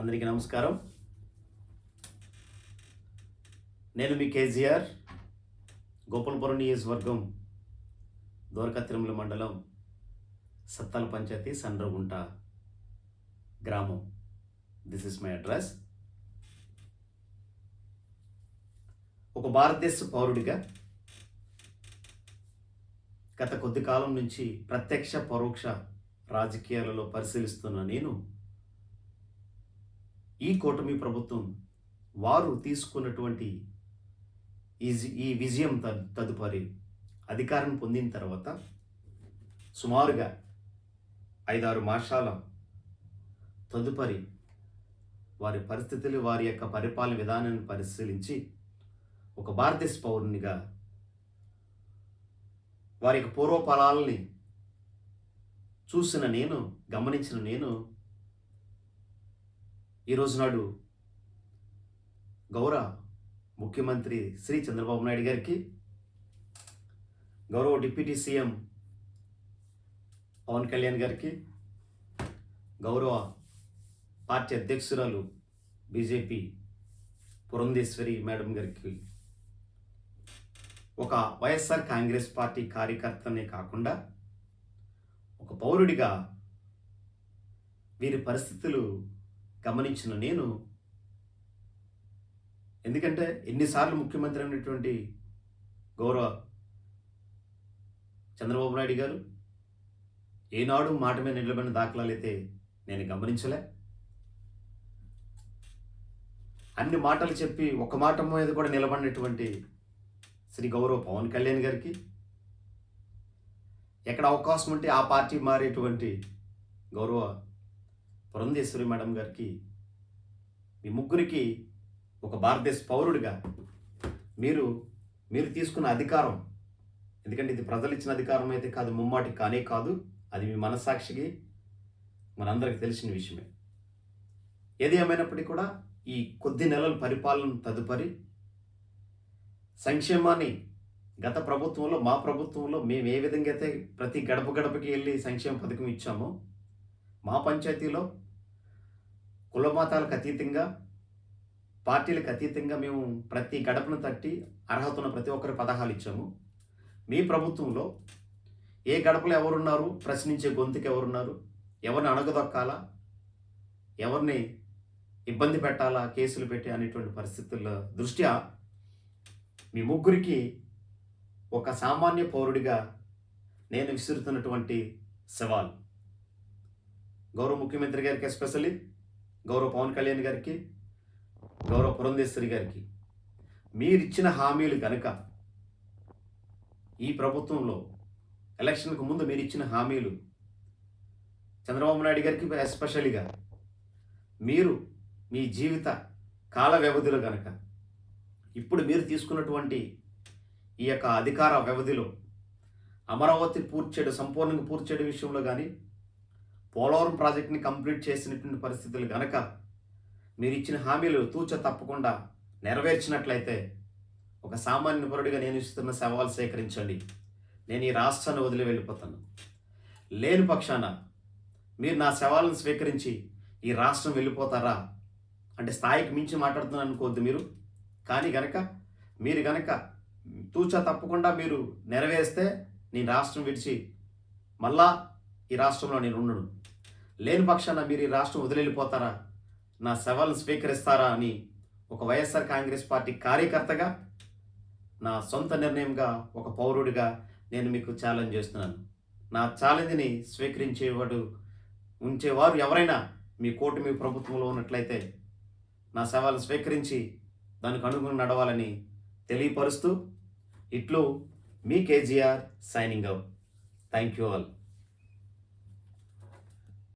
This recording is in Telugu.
అందరికీ నమస్కారం. నేను మీ కేజీఆర్ గోపాలపురం నియోజకవర్గం దోరక తిరుమల మండలం సత్తాల పంచాయతీ సండ్రగుంట గ్రామం. దిస్ ఇస్ మై అడ్రస్ ఒక భారతదేశ పౌరుడిగా గత కొద్ది కాలం నుంచి ప్రత్యక్ష పరోక్ష రాజకీయాలలో పరిశీలిస్తున్న నేను ఈ కూటమి ప్రభుత్వం వారు తీసుకున్నటువంటి ఈ ఈ విజయం త తదుపరి అధికారం పొందిన తర్వాత సుమారుగా ఐదారు మాసాల తదుపరి వారి పరిస్థితులు వారి యొక్క పరిపాలన విధానాన్ని పరిశీలించి ఒక భారతదేశ పౌరునిగా వారి యొక్క పూర్వఫలాలని చూసిన నేను గమనించిన నేను ఈరోజు నాడు గౌరవ ముఖ్యమంత్రి శ్రీ చంద్రబాబు నాయుడు గారికి గౌరవ డిప్యూటీ సీఎం పవన్ కళ్యాణ్ గారికి గౌరవ పార్టీ అధ్యక్షురాలు బీజేపీ పురంధేశ్వరి మేడం గారికి ఒక వైఎస్ఆర్ కాంగ్రెస్ పార్టీ కార్యకర్తనే కాకుండా ఒక పౌరుడిగా వీరి పరిస్థితులు గమనించిన నేను ఎందుకంటే ఎన్నిసార్లు ముఖ్యమంత్రి అయినటువంటి గౌరవ చంద్రబాబు నాయుడు గారు ఏనాడు మాట మీద నిలబడిన దాఖలాలు అయితే నేను గమనించలే. అన్ని మాటలు చెప్పి ఒక మాట మీద కూడా నిలబడినటువంటి శ్రీ గౌరవ పవన్ కళ్యాణ్ గారికి ఎక్కడ అవకాశం ఉంటే ఆ పార్టీ మారేటువంటి గౌరవ పురంధేశ్వరి మేడం గారికి మీ ముగ్గురికి ఒక భారతదేశ పౌరుడిగా మీరు మీరు తీసుకున్న అధికారం ఎందుకంటే ఇది ప్రజలు ఇచ్చిన అధికారం అయితే కాదు ముమ్మాటి కానే కాదు అది మీ మనస్సాక్షికి మనందరికి తెలిసిన విషయమే. ఏది ఏమైనప్పటికీ కూడా ఈ కొద్ది నెలల పరిపాలన తదుపరి సంక్షేమాన్ని గత ప్రభుత్వంలో మా ప్రభుత్వంలో మేము ఏ విధంగా అయితే ప్రతి గడప గడపకి వెళ్ళి సంక్షేమ పథకం ఇచ్చామో మా పంచాయతీలో కుల మతాలకు అతీతంగా పార్టీలకు అతీతంగా మేము ప్రతి గడపను తట్టి అర్హత ఉన్న ప్రతి ఒక్కరి పదహాలు ఇచ్చాము. మీ ప్రభుత్వంలో ఏ గడపలో ఎవరున్నారు ప్రశ్నించే గొంతుకు ఎవరున్నారు ఎవరిని అణగదొక్కాలా ఎవరిని ఇబ్బంది పెట్టాలా కేసులు పెట్టి అనేటువంటి పరిస్థితుల దృష్ట్యా మీ ముగ్గురికి ఒక సామాన్య పౌరుడిగా నేను విసురుతున్నటువంటి సవాల్. గౌరవ ముఖ్యమంత్రి గారికి ఎస్పెషల్లీ గౌరవ పవన్ కళ్యాణ్ గారికి గౌరవ పురంధేశ్వరి గారికి మీరిచ్చిన హామీలు కనుక ఈ ప్రభుత్వంలో ఎలక్షన్కు ముందు మీరు ఇచ్చిన హామీలు చంద్రబాబు నాయుడు గారికి ఎస్పెషల్గా మీరు మీ జీవిత కాల వ్యవధిలో కనుక ఇప్పుడు మీరు తీసుకున్నటువంటి ఈ యొక్క అధికార వ్యవధిలో అమరావతి పూర్తి చేయడం సంపూర్ణంగా పూర్తి చేయడం విషయంలో కానీ పోలవరం ప్రాజెక్ట్ని కంప్లీట్ చేసినటువంటి పరిస్థితులు గనక మీరు ఇచ్చిన హామీలు తూచ తప్పకుండా నెరవేర్చినట్లయితే ఒక సామాన్య పరుడిగా నేను ఇస్తున్న సవాలు సేకరించండి. నేను ఈ రాష్ట్రాన్ని వదిలి వెళ్ళిపోతాను. లేని పక్షాన మీరు నా సవాళ్ళను స్వీకరించి ఈ రాష్ట్రం వెళ్ళిపోతారా? అంటే స్థాయికి మించి మాట్లాడుతున్నాను అనుకోవద్దు మీరు. కానీ గనక మీరు గనక తూచా తప్పకుండా మీరు నెరవేరిస్తే నేను రాష్ట్రం విడిచి మళ్ళా ఈ రాష్ట్రంలో నేను ఉండను. లేని పక్షాన మీరు ఈ రాష్ట్రం వదిలిపోతారా నా సవాలు స్వీకరిస్తారా అని ఒక వైఎస్ఆర్ కాంగ్రెస్ పార్టీ కార్యకర్తగా నా సొంత నిర్ణయంగా ఒక పౌరుడిగా నేను మీకు ఛాలెంజ్ చేస్తున్నాను. నా ఛాలెంజ్ని స్వీకరించేవాడు ఉంచేవారు ఎవరైనా మీ కూటమి ప్రభుత్వంలో ఉన్నట్లయితే నా సవాలు స్వీకరించి దానికి అనుగుణం నడవాలని తెలియపరుస్తూ ఇట్లు మీ KGR signing out. Thank you all.